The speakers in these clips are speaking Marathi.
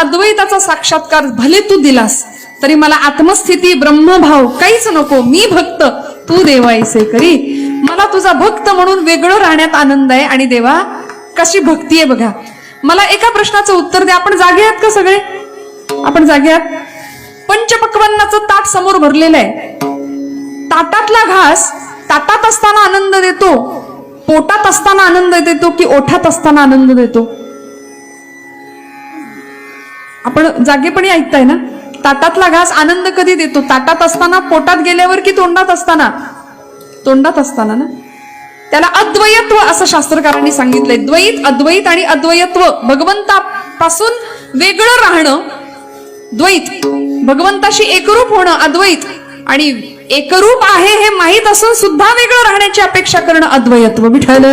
अद्वैताचा साक्षात्कार भले तू दिलास तरी मला आत्मस्थिती ब्रह्मभाव काहीच नको. मी भक्त तू देवायसे करी. मला तुझा भक्त म्हणून वेगळं राहण्यात आनंद आहे. आणि देवा कशी भक्ती आहे बघा. मला एका प्रश्नाचं उत्तर द्या. आपण जागे आहात का सगळे? आपण जागे आहात? पंचपक्वांनाचं ताट समोर भरलेलं आहे. ताटातला घास ताटात असताना आनंद देतो पोटात असताना आनंद देतो की ओठात असताना आनंद देतो? आपण जागेपणी ऐकताय ना? ताटातला घास आनंद कधी देतो? ताटात असताना पोटात गेल्यावर की तोंडात असताना? तोंडात असताना ना? त्याला अद्वयत्व असं शास्त्रकारांनी सांगितलंय. द्वैत अद्वैत आणि अद्वयत्व. भगवंतापासून वेगळं राहणं द्वैत. भगवंताशी एकरूप होणं अद्वैत. आणि एकरूप आहे हे माहीत असून सुद्धा वेगळं राहण्याची अपेक्षा करणं अद्वयत्व. विठल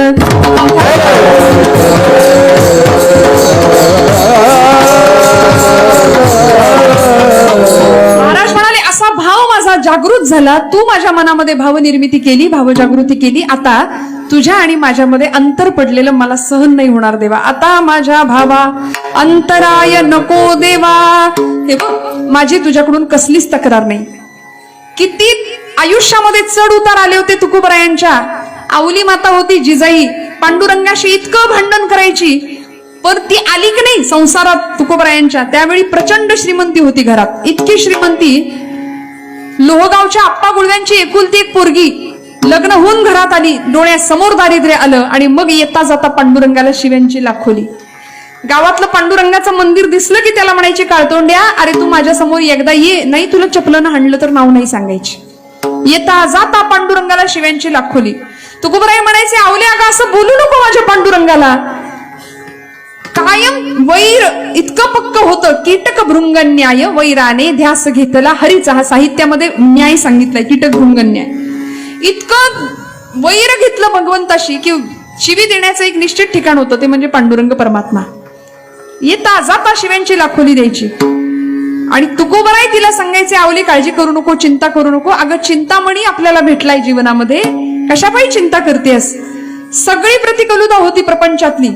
जागृत झाला तू माझ्या मनामध्ये भावनिर्मिती केली भावजागृती केली. आता तुझ्या आणि माझ्यामध्ये अंतर पडलेलं मला सहन नाही होणार देवा. आता माझ्या भावा अंतराय नको देवा. हे बघ माझी तुझ्याकडून कसलीच तक्रार नाही. किती आयुष्यामध्ये चढ उतार आले होते तुकोबरायांच्या. आवली माता होती जिजाई. पांडुरंगाशी इतकं भांडण करायची. पण ती आली की नाही संसारात तुकोबरायांच्या. त्यावेळी प्रचंड श्रीमंती होती घरात. इतकी श्रीमंती लोहगावच्या आप्पा गुळव्यांची एकुलती एक पोरगी. लग्न होऊन घरात आली. डोळ्यासमोर दारिद्र्य आलं आणि मग येता जाता पांडुरंगाला शिव्यांची लाखोली. गावातलं पांडुरंगाचं मंदिर दिसलं की त्याला म्हणायची काळतोंड्या अरे तू माझ्यासमोर एकदा ये नाही तुला चपलं हाणलं तर नाव नाही सांगायची. येता जाता पांडुरंगाला शिव्यांची लाखोली. तुकोबराई म्हणायचे आवले अगं असं बोलू नको माझ्या पांडुरंगाला. कायम वैर इतकं पक्क होतं कीटक भृंग न्याय वैराने ध्यास घेतला हरीचा हा साहित्यामध्ये न्याय सांगितलाय कीटक भृंग न्याय इतकं वैर घेतलं भगवंताशी की शिवी देण्याचं एक निश्चित ठिकाण होतं ते म्हणजे पांडुरंग परमात्मा. येता जाता शिव्यांची लाखोली द्यायची. आणि तुकोबराय तिला सांगायचे आवली काळजी करू नको चिंता करू नको. अगं चिंतामणी आपल्याला भेटलाय जीवनामध्ये. कशापायी चिंता करतेस सगळी प्रतिकलुता होती प्रपंचातली.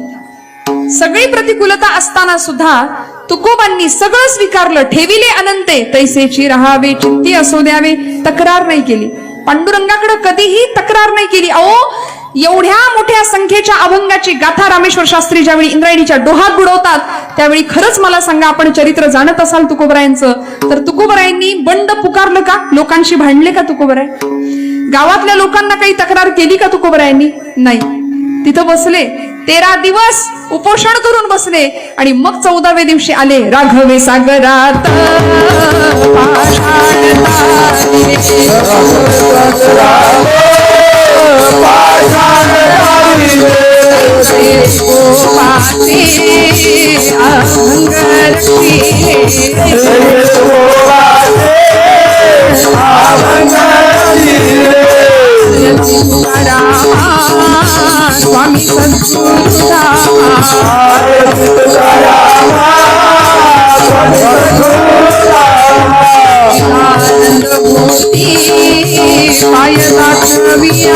सगळी प्रतिकूलता असताना सुद्धा तुकोबांनी सगळं स्वीकारलं ठेविले अनंते तैसेची राहावे चित्ती असो द्यावे तक्रार नाही केली. पांडुरंगाकडे कधीही तक्रार नाही केली. अहो एवढ्या मोठ्या संख्येच्या अभंगाची गाथा रामेश्वर शास्त्री ज्यावेळी इंद्रायणीच्या डोहात बुडवतात त्यावेळी खरंच मला सांगा आपण चरित्र जाणत असाल तुकोबरायांचं तर तुकोबरायांनी बंड पुकारलं का? लोकांशी भांडले का तुकोबराय? गावातल्या लोकांना काही तक्रार केली का तुकोबरायांनी? नाही. तिथं बसले तेरा दिवस उपोषण करून बसले आणि मग चौदाव्या दिवशी आले राघवे सागरात पाषाण दाखविया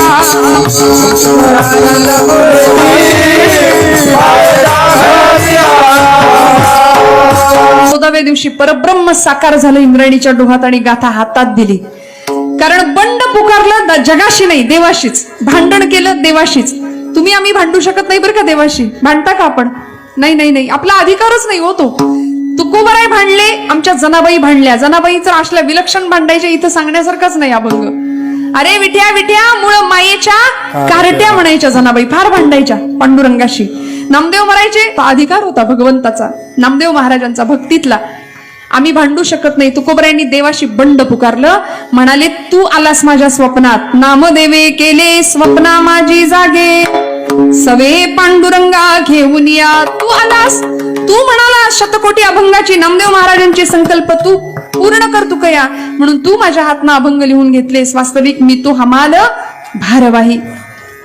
चौदाव्या दिवशी परब्रह्म साकार झालं इंद्रायणीच्या डोहात आणि गाथा हातात दिली. कारण बंड पुकारलं जगाशी नाही देवाशीच. भांडण केलं देवाशीच. तुम्ही आम्ही भांडू शकत नाही बरं का देवाशी? भांडता का आपण? नाही नाही नाही. आपला अधिकारच नाही होतो तुकोबराय भांडले आमच्या जनाबाई भांडल्या. जनाबाई तर असल्या विलक्षण भांडायच्या इथं सांगण्यासारखंच नाही अभंग. अरे विठ्या विठ्या मुळ मायेच्या कारट्या म्हणायच्या जनाबाई फार भांडायच्या पांडुरंगाशी. नामदेव म्हणायचे अधिकार होता भगवंताचा. नामदेव महाराजांचा भक्तीतला. आम्ही भांडू शकत नाही. तुकोबरायांनी देवाशी बंड पुकारलं. म्हणाले तू आलास माझ्या स्वप्नात. नामदेवे केले स्वप्ना माझी जागे. सवे पांडुरंगा घेऊन या. तू आलास तू म्हणाला शतकोटी अभंगाची नामदेव महाराजांचे संकल्प तू पूर्ण कर तू कया म्हणून तू माझ्या हातनं अभंग लिहून घेतलेस. वास्तविक मी तू हमाल भारवाही.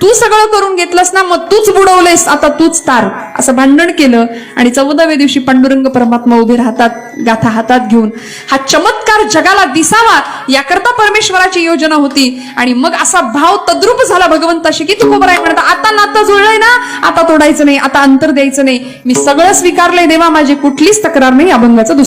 तू सगळं करून घेतलंस ना मग तूच बुडवलेस. आता तूच तार. असं भांडण केलं आणि चौदाव्या दिवशी पांडुरंग परमात्मा उभे राहतात गाथा हातात घेऊन. हा चमत्कार जगाला दिसावा याकरता परमेश्वराची योजना होती. आणि मग असा भाव तद्रूप झाला भगवंताशी की तू आहे म्हणता आता नातं जुळलंय ना आता तोडायचं नाही आता अंतर द्यायचं नाही. मी सगळं स्वीकारलंय देवा माझी कुठलीच तक्रार नाही अभंगाचं